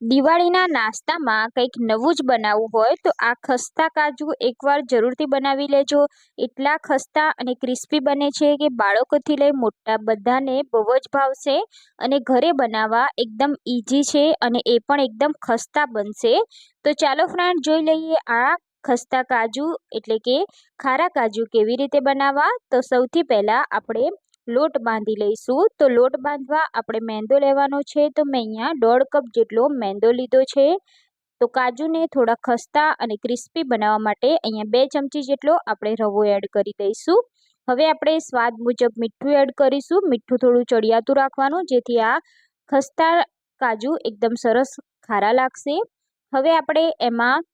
દિવાળીના નાસ્તામાં કંઈક નવું જ બનાવવું હોય તો આ ખસ્તા કાજુ એકવાર જરૂરથી બનાવી લેજો. એટલા ખસ્તા અને ક્રિસ્પી બને છે કે બાળકોથી લઈ મોટા બધાને બહુ જ ભાવશે અને ઘરે બનાવવા એકદમ ઇઝી છે અને એ પણ એકદમ ખસ્તા બનશે. તો ચાલો ફ્રેન્ડ જોઈ લઈએ આ ખસ્તા કાજુ એટલે કે ખારા કાજુ કેવી રીતે બનાવવા? તો સૌથી પહેલાં આપણે લોટ બાંધી લઈશું. તો લોટ બાંધવા આપણે મેંદો લેવાનો છે. તો મેં અહીંયા દોઢ કપ જેટલો મેંદો લીધો છે. તો કાજુને થોડા ખસ્તા અને ક્રિસ્પી બનાવવા માટે અહીંયા બે ચમચી જેટલો આપણે રવો એડ કરી દઈશું. હવે આપણે સ્વાદ મુજબ મીઠું એડ કરીશું. મીઠું થોડું ચડિયાતું રાખવાનું, જેથી આ ખસ્તા કાજુ એકદમ સરસ ખારા લાગશે. હવે આપણે એમાં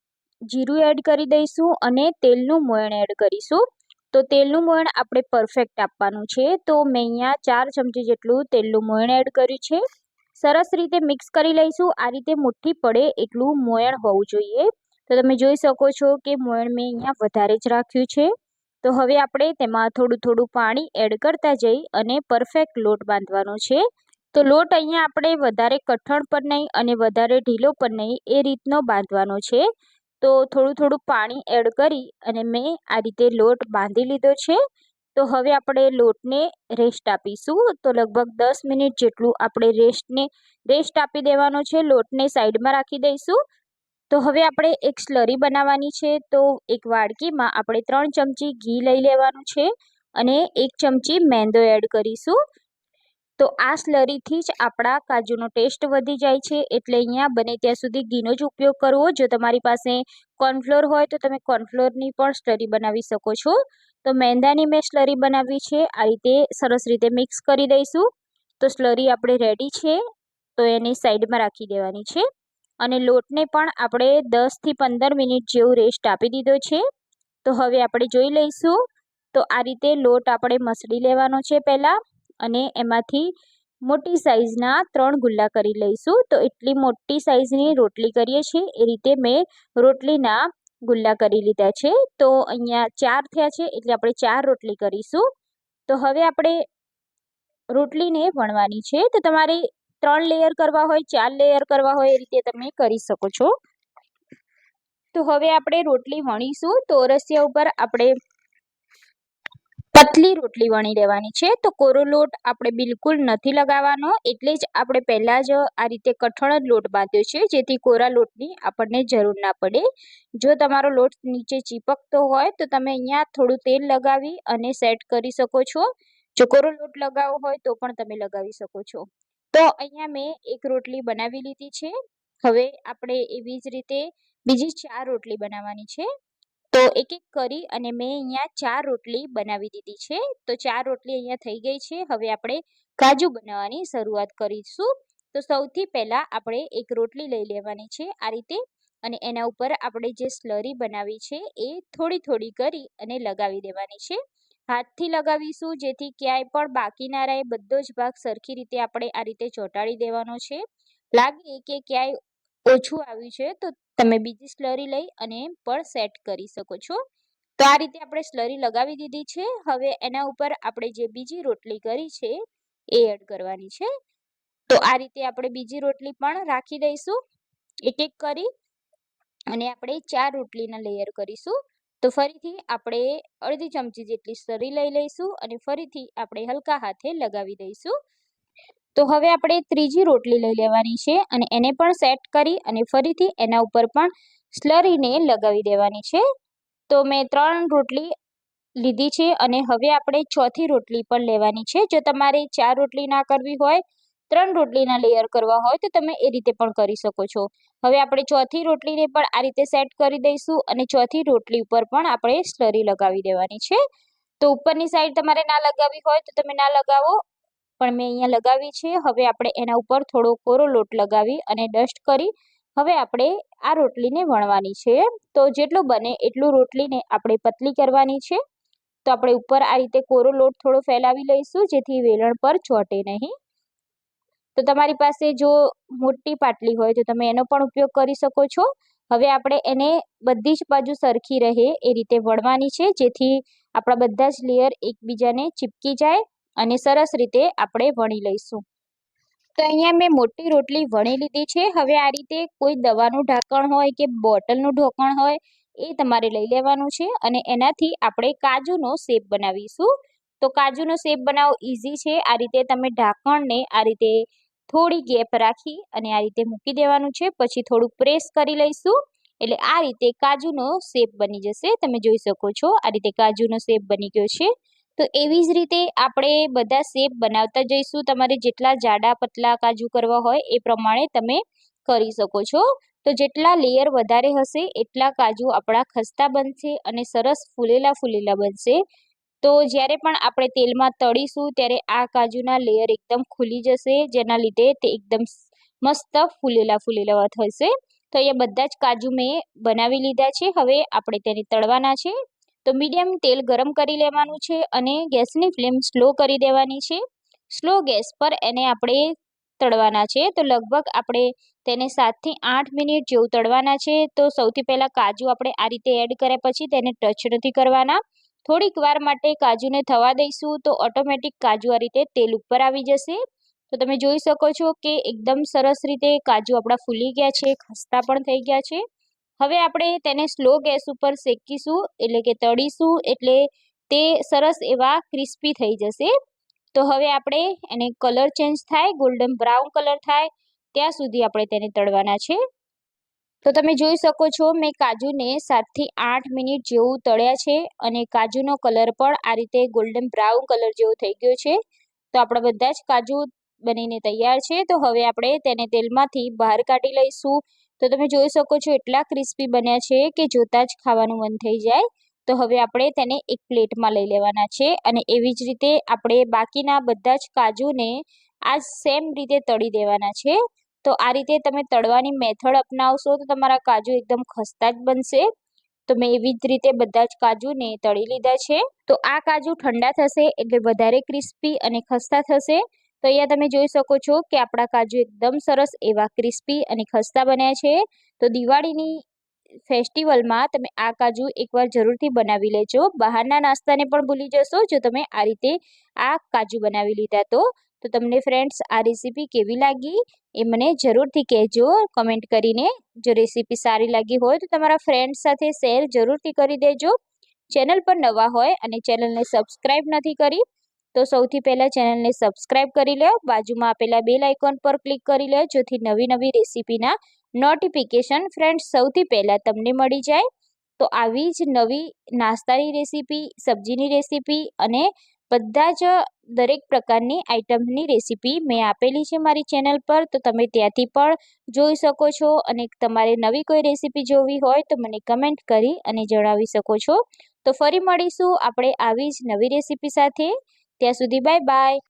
જીરું એડ કરી દઈશું અને તેલનું મોયણ એડ કરીશું. તો તેલનું મોયણ આપણે પરફેક્ટ આપવાનું છે. તો મેં અહીંયા ચાર ચમચી જેટલું તેલનું મોયણ એડ કર્યું છે. સરસ રીતે મિક્સ કરી લઈશું. આ રીતે મુઠ્ઠી પડે એટલું મોયણ હોવું જોઈએ. તો તમે જોઈ શકો છો કે મોયણ મેં અહીંયા વધારે જ રાખ્યું છે. તો હવે આપણે તેમાં થોડું થોડું પાણી એડ કરતા જઈ અને પરફેક્ટ લોટ બાંધવાનો છે. તો લોટ અહીંયા આપણે વધારે કઠણ પર નહીં અને વધારે ઢીલો પર નહીં એ રીતનો બાંધવાનો છે. તો થોડું થોડું પાણી એડ કરી અને મેં આ રીતે લોટ બાંધી લીધો છે. તો હવે આપણે લોટને રેસ્ટ આપીશું. તો લગભગ દસ મિનિટ જેટલું આપણે રેસ્ટને રેસ્ટ આપી દેવાનો છે. લોટને સાઈડમાં રાખી દઈશું. તો હવે આપણે એક સ્લરી બનાવવાની છે. તો એક વાડકીમાં આપણે ત્રણ ચમચી ઘી લઈ લેવાનું છે અને એક ચમચી મેંદો એડ કરીશું. તો આ સ્લરીથી જ આપણા કાજુનો ટેસ્ટ વધી જાય છે. એટલે અહીંયા બને ત્યાં સુધી ઘીનો જ ઉપયોગ કરવો. જો તમારી પાસે કોર્નફ્લોર હોય તો તમે કોર્નફ્લોરની પણ સ્લરી બનાવી શકો છો. તો મેંદાની મેં સ્લરી બનાવી છે. આ રીતે સરસ રીતે મિક્સ કરી દઈશું. તો સ્લરી આપણે રેડી છે. તો એની સાઈડમાં રાખી દેવાની છે. અને લોટને પણ આપણે દસથી પંદર મિનિટ જેવું રેસ્ટ આપી દીધો છે. તો હવે આપણે જોઈ લઈશું. તો આ રીતે લોટ આપણે મસળી લેવાનો છે પહેલાં. અને એમાંથી મોટી સાઇઝના ત્રણ ગુલ્લા કરી લઈશું. તો એટલી મોટી સાઇઝની રોટલી કરીએ છીએ. એ રીતે મેં રોટલીના ગુલ્લા કરી લીધા છે. તો અહીંયા ચાર થયા છે, એટલે આપણે ચાર રોટલી કરીશું. તો હવે આપણે રોટલીને વણવાની છે. તો તમારે ત્રણ લેયર કરવા હોય, ચાર લેયર કરવા હોય, એ રીતે તમે કરી શકો છો. તો હવે આપણે રોટલી વણીશું. તો રસિયા ઉપર આપણે પતલી રોટલી વણી લેવાની છે. તો કોરો લોટ આપણે બિલકુલ નથી લગાવવાનો. એટલે જ આપણે પહેલાં જ આ રીતે કઠણ જ લોટ બાંધ્યો છે, જેથી કોરા લોટની આપણને જરૂર ના પડે. જો તમારો લોટ નીચે ચીપકતો હોય, તો તમે અહીંયા થોડું તેલ લગાવી અને સેટ કરી શકો છો. જો કોરો લોટ લગાવવો હોય, તો પણ તમે લગાવી શકો છો. તો અહીંયા મેં એક રોટલી બનાવી લીધી છે. હવે આપણે એવી જ રીતે બીજી ચાર રોટલી બનાવવાની છે. તો એક એક કરી અને મેં અહીંયા ચાર રોટલી બનાવી દીધી છે. તો ચાર રોટલી અહીંયા થઈ ગઈ છે. હવે આપણે કાજુ બનાવવાની શરૂઆત કરીશું. તો સૌથી પહેલાં આપણે એક રોટલી લઈ લેવાની છે આ રીતે અને એના ઉપર આપણે જે સ્લરી બનાવી છે એ થોડી થોડી કરી અને લગાવી દેવાની છે. હાથથી લગાવીશું જેથી ક્યાંય પણ બાકી ના રહે. બધો જ ભાગ સરખી રીતે આપણે આ રીતે ચોંટાડી દેવાનો છે. લાગે કે ક્યાંય ઓછું આવ્યું છે તો તમે બીજી સ્લરી લઈ અને પણ સેટ કરી શકો છો. તો આ રીતે આપણે સ્લરી લગાવી દીધી છે. હવે એના ઉપર આપણે જે બીજી રોટલી કરી છે એ એડ કરવાની છે. તો આ રીતે આપણે બીજી રોટલી પણ રાખી દઈશું. એક એક કરી અને આપણે ચાર રોટલીના લેયર કરીશું. તો ફરીથી આપણે અડધી ચમચી જેટલી સ્લરી લઈ લઈશું અને ફરીથી આપણે હલકા હાથે લગાવી દઈશું. તો હવે આપણે ત્રીજી રોટલી લઈ લેવાની છે અને એને પણ સેટ કરી અને ફરીથી એના ઉપર પણ સ્લરીને લગાવી દેવાની છે. તો મેં ત્રણ રોટલી લીધી છે અને હવે આપણે ચોથી રોટલી પણ લેવાની છે. જો તમારે ચાર રોટલી ના કરવી હોય, ત્રણ રોટલીના લેયર કરવા હોય તો તમે એ રીતે પણ કરી શકો છો. હવે આપણે ચોથી રોટલીને પણ આ રીતે સેટ કરી દઈશું અને ચોથી રોટલી ઉપર પણ આપણે સ્લરી લગાવી દેવાની છે. તો ઉપરની સાઈડ તમારે ના લગાવી હોય તો તમે ના લગાવો. પણ મેં અહીંયા લગાવી છે. હવે આપણે એના ઉપર થોડો કોરો લોટ લગાવી અને ડસ્ટ કરી હવે આપણે આ રોટલીને વણવાની છે. તો જેટલું બને એટલું રોટલીને આપણે પતલી કરવાની છે. તો આપણે ઉપર આ રીતે કોરો લોટ થોડો ફેલાવી લઈશું, જેથી વેલણ પર ચોટે નહીં. તો તમારી પાસે જો મોટી પાટલી હોય તો તમે એનો પણ ઉપયોગ કરી શકો છો. હવે આપણે એને બધી જ બાજુ સરખી રહે એ રીતે વણવાની છે, જેથી આપણા બધા જ લેયર એકબીજાને ચીપકી જાય. અને સરસ રીતે આપણે વણી લઈશું. તો અહીંયા મેં મોટી રોટલી વણી લીધી છે. હવે આ રીતે કોઈ દવાનું ઢાંકણ હોય કે બોટલનું ઢોકણ હોય, એ તમારે લઈ લેવાનું છે. અને એનાથી આપણે કાજુનો શેપ બનાવીશું. તો કાજુનો શેપ બનાવવો ઇઝી છે. આ રીતે તમે ઢાંકણને આ રીતે થોડી ગેપ રાખી અને આ રીતે મૂકી દેવાનું છે. પછી થોડું પ્રેસ કરી લઈશું. એટલે આ રીતે કાજુનો શેપ બની જશે. તમે જોઈ શકો છો. આ રીતે કાજુનો શેપ બની ગયો છે. તો એવી જ રીતે આપણે બધા શેપ બનાવતા જઈશું. તમારે જેટલા જાડા પતલા કાજુ કરવા હોય એ પ્રમાણે તમે કરી શકો છો. તો જેટલા લેયર વધારે હશે એટલા કાજુ આપણા ખસ્તા બનશે અને સરસ ફૂલેલા ફૂલેલા બનશે. તો જ્યારે પણ આપણે તેલમાં તળીશું ત્યારે આ કાજુના લેયર એકદમ ખુલી જશે, જેના લીધે તે એકદમ મસ્ત ફૂલેલા ફૂલેલા થશે. તો અહીંયા બધા જ કાજુ મેં બનાવી લીધા છે. હવે આપણે તેને તળવાના છે. તો મીડિયમ તેલ ગરમ કરી લેવાનું છે અને ગેસની ફ્લેમ સ્લો કરી દેવાની છે. સ્લો ગેસ પર એને આપણે તળવાના છે. તો લગભગ આપણે તેને સાતથી આઠ મિનિટ જેવું તળવાના છે. તો સૌથી પહેલાં કાજુ આપણે આ રીતે એડ કર્યા પછી તેને ટચ નથી કરવાના. થોડીક વાર માટે કાજુને થવા દઈશું તો ઓટોમેટિક કાજુ આ રીતે તેલ ઉપર આવી જશે. તો તમે જોઈ શકો છો કે એકદમ સરસ રીતે કાજુ આપણા ફૂલી ગયા છે, ખસ્તા પણ થઈ ગયા છે. હવે આપણે તેને સ્લો ગેસ ઉપર શેકીશું, એટલે કે તળીશું, એટલે તે સરસ એવા ક્રિસ્પી થઈ જશે. તો હવે આપણે એને કલર ચેન્જ થાય ગોલ્ડન બ્રાઉન કલર થાય, ત્યાં સુધી આપણે તેને તળવાના છે. તો તમે જોઈ શકો છો, મેં કાજુને સાતથી આઠ મિનિટ જેવું તળ્યા છે, અને કાજુનો કલર પણ આ રીતે ગોલ્ડન બ્રાઉન કલર જેવો થઈ ગયો છે. તો આપણા બધા જ કાજુ બનીને તૈયાર છે. તો હવે આપણે તેને તેલમાંથી બહાર કાઢી લઈશું. તો તમે જોઈ શકો છો એટલા ક્રિસ્પી બન્યા છે કે જોતાં જ ખાવાનું મન થઈ જાય. તો હવે આપણે તેને એક પ્લેટમાં લઈ લેવાના છે અને એવી જ રીતે આપણે બાકીના બધા જ કાજુને આ સેમ રીતે તળી દેવાના છે. તો આ રીતે તમે તળવાની મેથડ અપનાવશો તો તમારા કાજુ એકદમ ખસ્તા જ બનશે. તો મેં એવી જ રીતે બધા જ કાજુને તળી લીધા છે. તો આ કાજુ ઠંડા થશે એટલે વધારે ક્રિસ્પી અને ખસ્તા થશે. તો અહીંયા તમે જોઈ શકો છો કે આપણા કાજુ એકદમ સરસ એવા ક્રિસ્પી અને ખસ્તા બન્યા છે. તો દિવાળીની ફેસ્ટિવલમાં તમે આ કાજુ એકવાર જરૂરથી બનાવી લેજો. બહારના નાસ્તાને પણ ભૂલી જશો જો તમે આ રીતે આ કાજુ બનાવી લીધા તો. તો તમને ફ્રેન્ડ્સ, આ રેસીપી કેવી લાગી એ મને જરૂરથી કહેજો. કમેન્ટ કરીને જો રેસીપી સારી લાગી હોય તો તમારા ફ્રેન્ડ્સ સાથે શેર જરૂરથી કરી દેજો. ચેનલ પર નવા હોય અને ચેનલને સબસ્ક્રાઈબ નથી કરી તો સૌથી પહેલાં ચેનલને સબસ્ક્રાઇબ કરી લો બાજુમાં આપેલા બેલ આઇકોન પર ક્લિક કરી લો જેથી નવી નવી રેસીપીના નોટિફિકેશન ફ્રેન્ડ્સ સૌથી પહેલાં તમને મળી જાય. તો આવી જ નવી નાસ્તાની રેસીપી, સબ્જીની રેસીપી અને બધા જ દરેક પ્રકારની આઇટમની રેસીપી મેં આપેલી છે મારી ચેનલ પર. તો તમે ત્યાંથી પણ જોઈ શકો છો અને તમારે નવી કોઈ રેસીપી જોવી હોય તો મને કમેન્ટ કરી અને જણાવી શકો છો. તો ફરી મળીશું આપણે આવી જ નવી રેસીપી સાથે. ત્યાં સુધી બાય બાય